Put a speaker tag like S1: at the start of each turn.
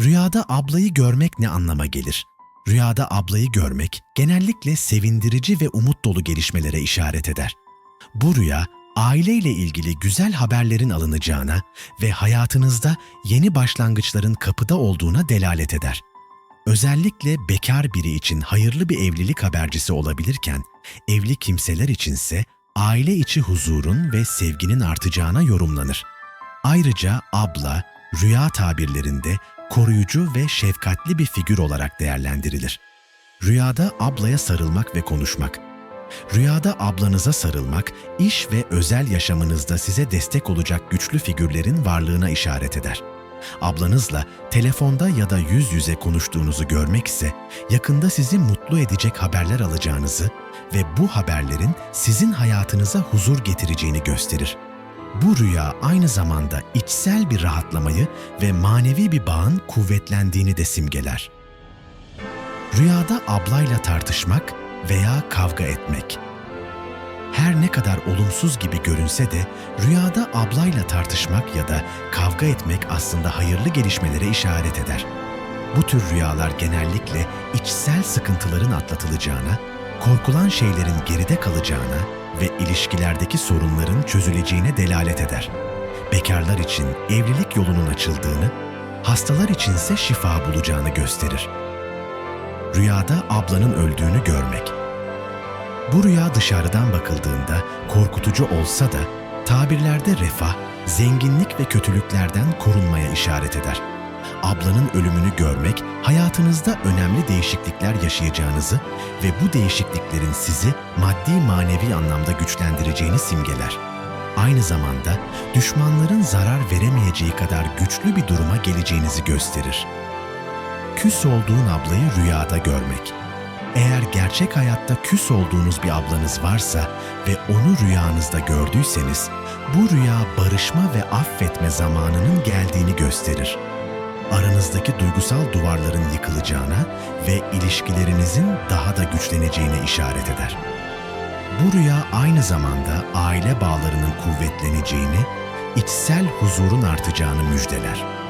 S1: Rüyada ablayı görmek ne anlama gelir? Rüyada ablayı görmek genellikle sevindirici ve umut dolu gelişmelere işaret eder. Bu rüya aileyle ilgili güzel haberlerin alınacağına ve hayatınızda yeni başlangıçların kapıda olduğuna delalet eder. Özellikle bekar biri için hayırlı bir evlilik habercisi olabilirken, evli kimseler içinse aile içi huzurun ve sevginin artacağına yorumlanır. Ayrıca abla, rüya tabirlerinde koruyucu ve şefkatli bir figür olarak değerlendirilir. Rüyada ablaya sarılmak ve konuşmak. Rüyada ablanıza sarılmak, iş ve özel yaşamınızda size destek olacak güçlü figürlerin varlığına işaret eder. Ablanızla telefonda ya da yüz yüze konuştuğunuzu görmek ise yakında sizi mutlu edecek haberler alacağınızı ve bu haberlerin sizin hayatınıza huzur getireceğini gösterir. Bu rüya aynı zamanda içsel bir rahatlamayı ve manevi bir bağın kuvvetlendiğini de simgeler. Rüyada ablayla tartışmak veya kavga etmek. Her ne kadar olumsuz gibi görünse de rüyada ablayla tartışmak ya da kavga etmek aslında hayırlı gelişmelere işaret eder. Bu tür rüyalar genellikle içsel sıkıntıların atlatılacağına, korkulan şeylerin geride kalacağına ve ilişkilerdeki sorunların çözüleceğine delalet eder. Bekarlar için evlilik yolunun açıldığını, hastalar içinse şifa bulacağını gösterir. Rüyada ablanın öldüğünü görmek. Bu rüya dışarıdan bakıldığında korkutucu olsa da tabirlerde refah, zenginlik ve kötülüklerden korunmaya işaret eder. Ablanın ölümünü görmek hayatınızda önemli değişiklikler yaşayacağınızı ve bu değişikliklerin sizi maddi manevi anlamda güçlendireceğini simgeler. Aynı zamanda düşmanların zarar veremeyeceği kadar güçlü bir duruma geleceğinizi gösterir. Küs olduğun ablayı rüyada görmek. Eğer gerçek hayatta küs olduğunuz bir ablanız varsa ve onu rüyanızda gördüyseniz, bu rüya barışma ve affetme zamanının geldiğini gösterir. Aranızdaki duygusal duvarların yıkılacağına ve ilişkilerinizin daha da güçleneceğine işaret eder. Bu rüya aynı zamanda aile bağlarının kuvvetleneceğini, içsel huzurun artacağını müjdeler.